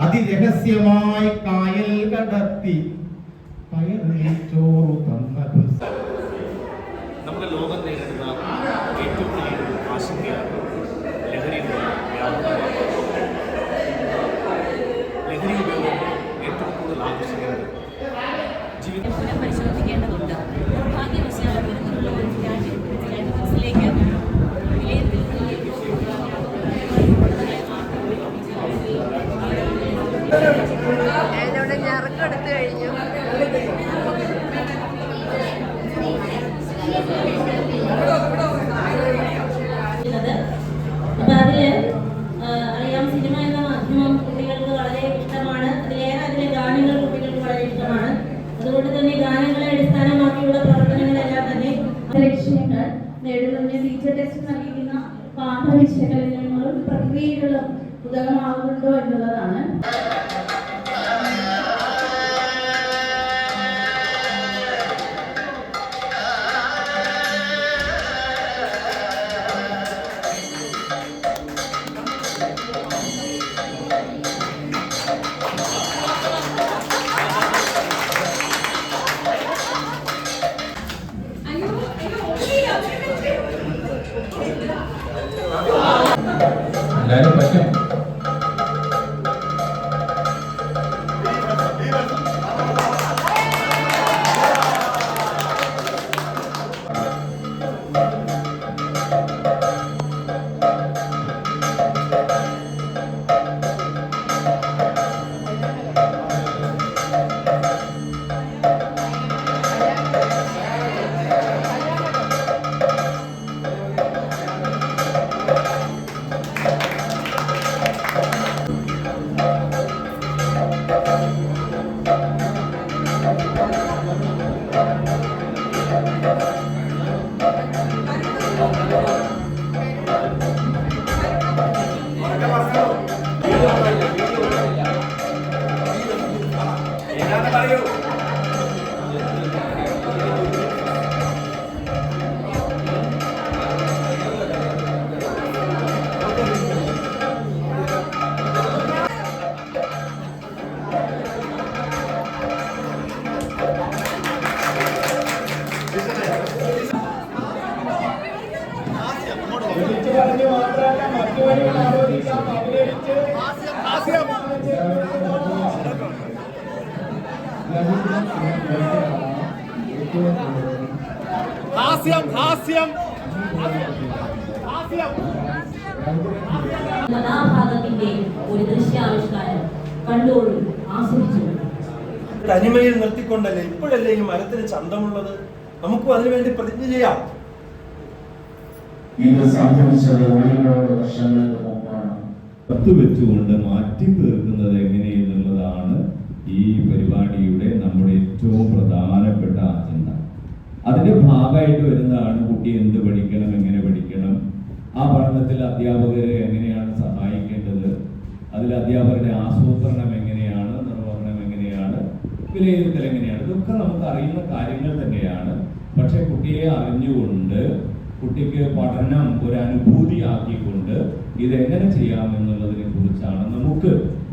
അതിരഹസ്യമായി കായൽ കടത്തി. ചോറു തന്നതും. നമ്മുടെ ലോകം ഏറ്റവും വലിയ ആശങ്കയാണ് എന്നോട് എടുത്തു കഴിഞ്ഞു. അപ്പൊ അതിൽ അറിയാം സിനിമ എന്ന മാധ്യമം കുട്ടികൾക്ക് വളരെ ഇഷ്ടമാണ്. അതിലേറെ അതിലെ ഗാനങ്ങൾ കുട്ടികൾക്ക് വളരെ ഇഷ്ടമാണ്. അതുകൊണ്ട് തന്നെ ഗാനങ്ങളെ അടിസ്ഥാനമാക്കിയുള്ള പ്രവർത്തനങ്ങളെല്ലാം തന്നെ ലക്ഷ്യങ്ങൾ നേടുന്നതിന് ടീച്ചർ ടെസ്റ്റ് നൽകിക്കുന്ന പാഠവിശകലനങ്ങളും പ്രക്രിയകളും ഉദകമാകുന്നുണ്ടോ എന്നുള്ളതാണ്. गायरों पर क्या കഥാഭാഗത്തിന്റെ ഒരു ദൃശ്യാവിഷ്കാരം കണ്ടോളൂ ആസ്വദിച്ചു തനിമയിൽ നിർത്തിക്കൊണ്ടല്ലേ ഇപ്പോഴല്ലേ ഈ മരത്തിന് ചന്തമുള്ളത്? നമുക്കും അതിനുവേണ്ടി പ്രതിജ്ഞ ചെയ്യാം. ഇത് സംഭവിച്ചത് ഒരുപാട് വർഷങ്ങൾക്ക് മുമ്പാണ്. പത്ത് വെച്ചുകൊണ്ട് മാറ്റി തീർക്കുന്നത് എങ്ങനെയെന്നുള്ളതാണ് ഈ പരിപാടിയുടെ നമ്മുടെ ഏറ്റവും പ്രധാനപ്പെട്ട അജണ്ട. അതിന്റെ ഭാഗമായിട്ട് വരുന്നതാണ് കുട്ടി എന്ത് പഠിക്കണം ആ പഠനത്തിൽ അധ്യാപകരെ എങ്ങനെയാണ് സഹായിക്കേണ്ടത്? അതിൽ അധ്യാപകരുടെ ആസൂത്രണം എങ്ങനെയാണ്? നിർവഹണം എങ്ങനെയാണ്? വിലയിരുത്തൽ എങ്ങനെയാണ്? ഇതൊക്കെ നമുക്ക് അറിയുന്ന കാര്യങ്ങൾ തന്നെയാണ്. പക്ഷെ കുട്ടിയെ അറിഞ്ഞുകൊണ്ട് കുട്ടിക്ക് പഠനം ഒരു അനുഭൂതി അനുഭൂതിയാക്കിക്കൊണ്ട് ഇതെങ്ങനെ ചെയ്യാമെന്നുള്ളതിനെ കുറിച്ചാണ് നമുക്ക്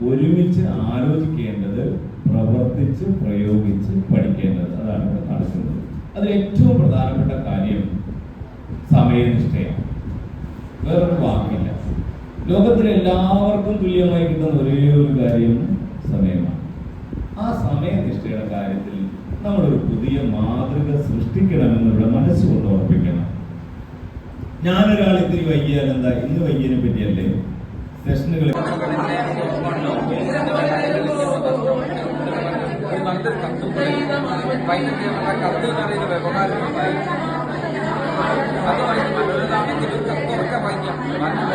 ഒരുമിച്ച് ആലോചിക്കേണ്ടത് പ്രവർത്തിച്ച് പ്രയോഗിച്ച് പഠിക്കേണ്ടത്. അതാണ് ഇവിടെ നടക്കുന്നത്. അതിൽ ഏറ്റവും പ്രധാനപ്പെട്ട കാര്യം സമയനിഷ്ഠയാണ്. വേറൊരു വാക്കില്ല ലോകത്തിലെ എല്ലാവർക്കും തുല്യമായി കിട്ടുന്ന ഒരേ ഒരു കാര്യം സമയമാണ് ആ സമയനിഷ്ഠയുടെ കാര്യത്തിൽ നമ്മളൊരു പുതിയ മാതൃക സൃഷ്ടിക്കണമെന്നിവിടെ മനസ്സുകൊണ്ട് ഓർപ്പിക്കണം ഞാനൊരാൾ ഇത്തിരി വൈകിയാൽ എന്താ ഇന്ന് വൈകിയതിനെ പറ്റിയല്ലേ സെഷനുകൾ Amen.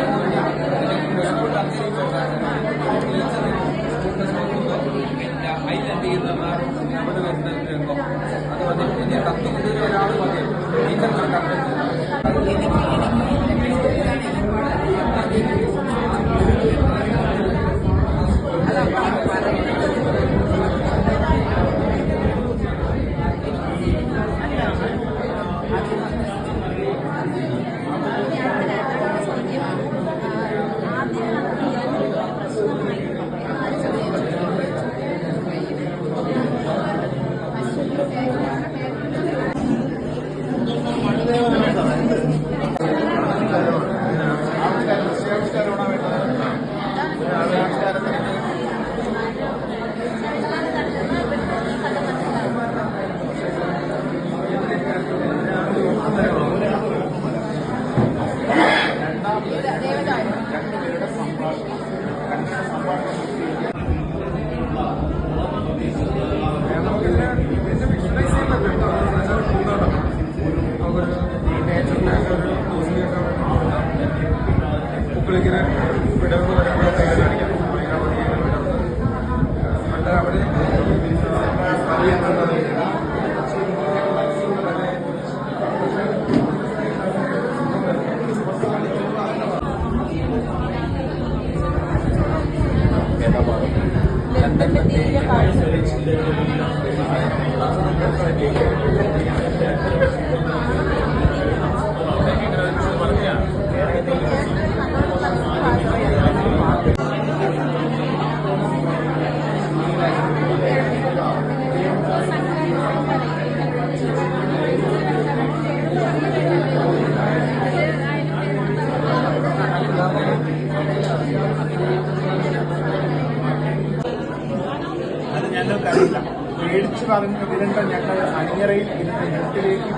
പറഞ്ഞ് വിരണ്ട ഞങ്ങൾ അണിയറയിൽ ഇരുന്ന്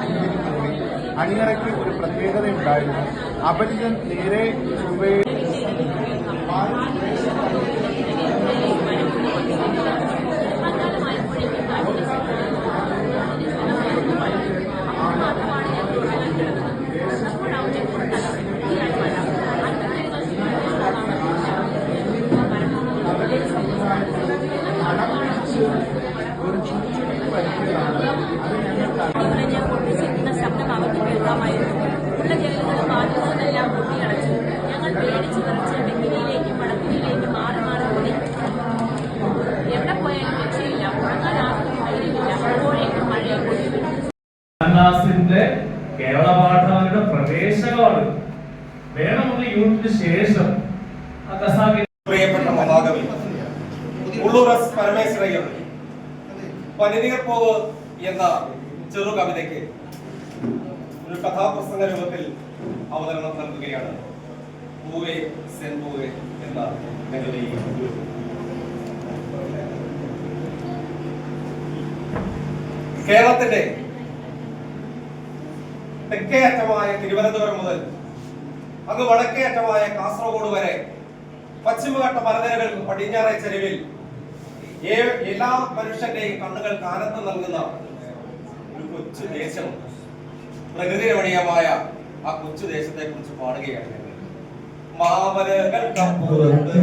പിന്നിൽ പോയി. അണിയറയ്ക്ക് ഒരു പ്രത്യേകതയുണ്ടായിരുന്നു. അപരിചൻ നേരെ ചൊവ്വേ കേരള പാഠാവലിയുടെ പ്രവേശകമാണ് വേണമെങ്കിൽ യൂണിറ്റിന് ശേഷം പ്രിയപ്പെട്ട എന്ന ചെറു കവിതയ്ക്ക് ഒരു കഥാപ്രസംഗ രൂപത്തിൽ അവതരണം നൽകുകയാണ്. പൂവേ സെൻ പൂവേ എന്ന ഞങ്ങളുടെ കേരളത്തിന്റെ തെക്കേ അറ്റമായ തിരുവനന്തപുരം മുതൽ അങ്ങ് വടക്കേ അറ്റമായ കാസർഗോഡ് വരെ പശ്ചിമഘട്ട മലനിരകൾ പടിഞ്ഞാറേ ചെരുവിൽ എല്ലാ മനുഷ്യന്റെയും കണ്ണുകൾ കാനത്ത് നൽകുന്ന ഒരു കൊച്ചു ദേശം പ്രകൃതി രമണീയമായ ആ കൊച്ചു ദേശത്തെ കുറിച്ച് പാടുകയാണ് മാമലകൾക്കപ്പുറത്ത്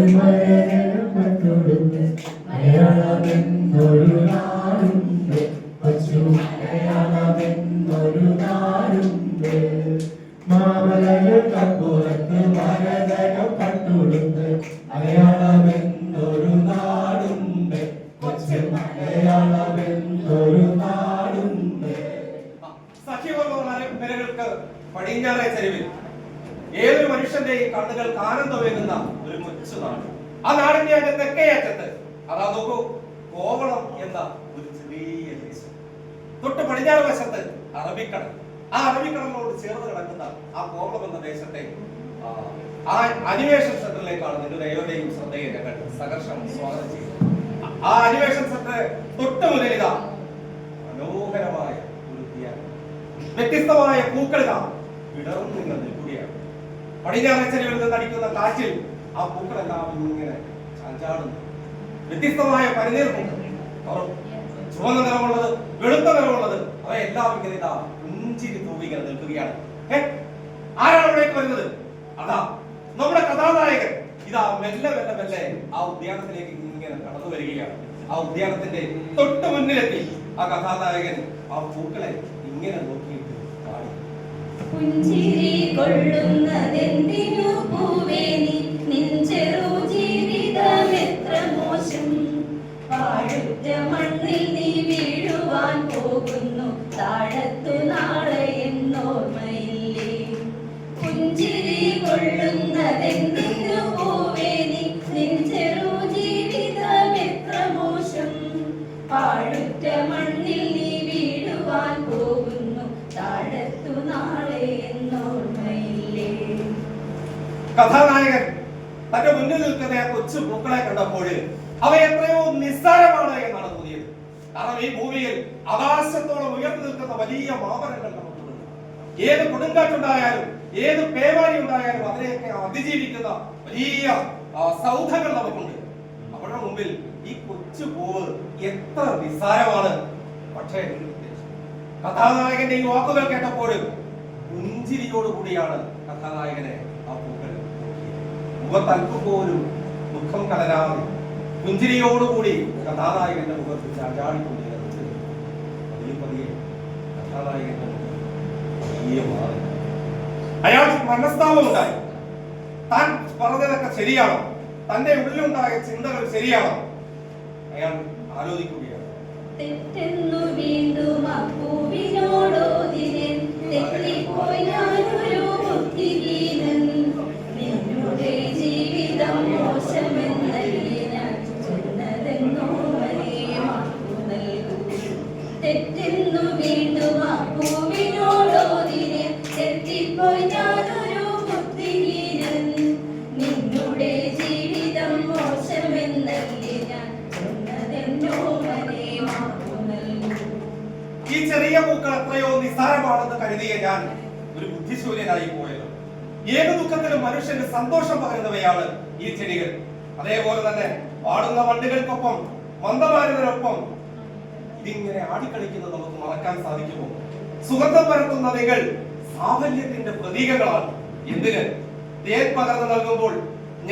ആനന്ദമേകുന്ന ഒരു കൊച്ചു നാട് ആ നാടിന്റെ അതിന്റെ തെക്കേ അറ്റത്ത് അതാ നോക്കൂ കോവളം എന്ന ഒരു ചെറിയ ദേശം തൊട്ട് പടിഞ്ഞാറ് വശത്ത് അറബിക്കടൽ. ആ അറബിക്കടലിനോട് ചേർന്ന് കിടക്കുന്ന ആ കോവളം എന്ന ദേശത്തെ ആ, അനിമേഷൻ സെന്ററിലേക്കാണ് നിങ്ങളുടെ ഏവരുടെയും ശ്രദ്ധയെ ഞങ്ങൾ സഹർഷം സ്വാഗതം ചെയ്യുന്നത്. ആ- അനിമേഷൻ സെന്റർ തൊട്ട് മുതൽ ഇതാ മനോഹരമായ ഒരു വ്യത്യസ്തമായ പൂക്കളിതാ. വിടർന്നു നിങ്ങൾ ചെരുവിൽ നിന്ന് അടിക്കുന്ന കാറ്റിൽ ആ പൂക്കളെല്ലാം ഇങ്ങനെ ചാഞ്ചാടുന്നു. വ്യത്യസ്തമായ അവർ ചുവന്ന നിറമുള്ളത് വെളുത്ത നിറമുള്ളത് അവയെല്ലാം ഇങ്ങനെ ഇതാ പുഞ്ചിരി തൂവി ഇങ്ങനെ നിൽക്കുകയാണ്? ആരാണ് അവിടേക്ക് വരുന്നത്? അതാ നമ്മുടെ കഥാനായകൻ. ഇതാ മെല്ലെ മെല്ലെ മെല്ലെ ആ ഉദ്യാനത്തിലേക്ക് ഇങ്ങനെ കടന്നു വരികയാണ്. ആ ഉദ്യാനത്തിന്റെ തൊട്ട് മുന്നിലെത്തി ആ കഥാനായകൻ ആ പൂക്കളെ ഇങ്ങനെ പാടി പുഞ്ചിരി കൊള്ളുന്നതെന്തിനു പൂവേ നീ കഥാനായകൻ തന്റെ മുന്നിൽ നിൽക്കുന്ന കൊച്ചു പൂക്കളെ കണ്ടപ്പോൾ അവ എത്രയോ നിസ്സാരമാണ് എന്നാണ് തോന്നിയത്. കാരണം ഈ ഭൂമിയിൽ ആകാശത്തോളം ഉയർന്നു നിൽക്കുന്ന വലിയ മാമരങ്ങൾ നമുക്കുണ്ട്. ഏത് കൊടുങ്കാറ്റുണ്ടായാലും ഏത് പേമാരി ഉണ്ടായാലും അതിനെയൊക്കെ അതിജീവിക്കുന്ന വലിയ സൗധങ്ങൾ നമുക്കുണ്ട്. അവരുടെ മുമ്പിൽ ഈ കൊച്ചു പൂവ് എത്ര നിസ്സാരമാണ്. പക്ഷേ കഥാനായകന്റെ ഈ വാക്കുകൾ കേട്ടപ്പോൾ പുഞ്ചിരിയോടുകൂടിയാണ് കഥാനായകനെ നോക്കിയത്. മുഖത്ത് അല്പം പോലും ദുഃഖം കലരാതെ പുഞ്ചിരിയോടുകൂടി കഥാനായകന്റെ മുഖത്ത് ചാചാടിക്കൊണ്ടിരുന്നത് മുഖം താൻ പറഞ്ഞതൊക്കെ ശരിയാണോ? തന്റെ ഉള്ളിലുണ്ടായ ചിന്തകൾ ശരിയാണോ? അയാൾ ആലോചിക്കുകയാണ്. തെറ്റെന്നു മനുഷ്യന് സന്തോഷം പകരുന്നവയാണ് ഈ ചെടികൾ. അതേപോലെ തന്നെ പാടുന്ന വണ്ടുകൾക്കൊപ്പം മന്ദമാരുതനൊപ്പം ഇതിങ്ങനെ ആടിക്കളിക്കുന്നത് നമുക്ക് മറക്കാൻ സാധിക്കുമോ? സുഗന്ധം പരത്തുന്ന നിങ്ങൾ സാഫല്യത്തിന്റെ പ്രതീകങ്ങളാണ്. എന്തിന്? തേൻ പകർന്നു നൽകുമ്പോൾ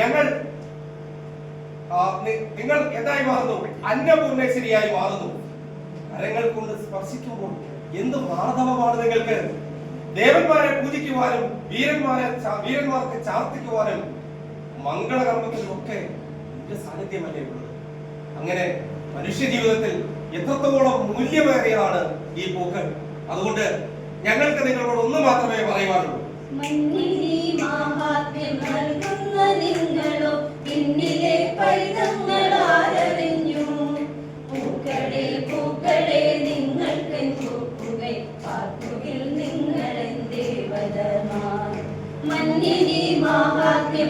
ഞങ്ങൾ നിങ്ങൾ എന്തായി മാറുന്നു? അന്നപൂർണേശ്വരിയായി മാറുന്നു. കരങ്ങൾ കൊണ്ട് സ്പർശിക്കുമ്പോൾ എന്ത് മാർദ്ദവമാണ് നിങ്ങൾക്ക്? ദേവന്മാരെ പൂജിക്കുവാനും വീരന്മാരെ വീരന്മാർക്ക് ചാർത്തിക്കുവാനും മംഗളകർമ്മത്തിലുമൊക്കെ എന്റെ സാന്നിധ്യമല്ലേ ഉള്ളത്. അങ്ങനെ മനുഷ്യ ജീവിതത്തിൽ എത്രത്തോളം മൂല്യമേറിയതാണ് ഈ പൂക്കൾ? അതുകൊണ്ട് ഞങ്ങൾക്ക് നിങ്ങളോട് ഒന്ന് മാത്രമേ പറയുവാനുള്ളൂ. മഞ്ഞിനി മാഹാത്മ്യം നൽകുന്ന നിങ്ങളോ പിന്നിലെ പൈതങ്ങൾ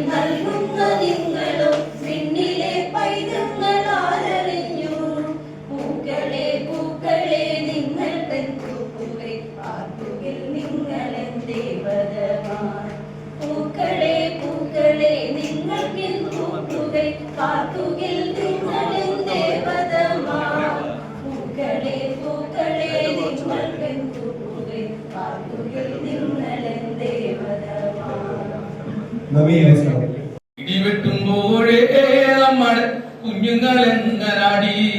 നൽകുന്ന നിങ്ങളോ ഇടിവെട്ടുമ്പോഴേ നമ്മൾ കുഞ്ഞുങ്ങളെങ്ങനാടി? മഴ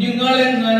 നമ്മുടെ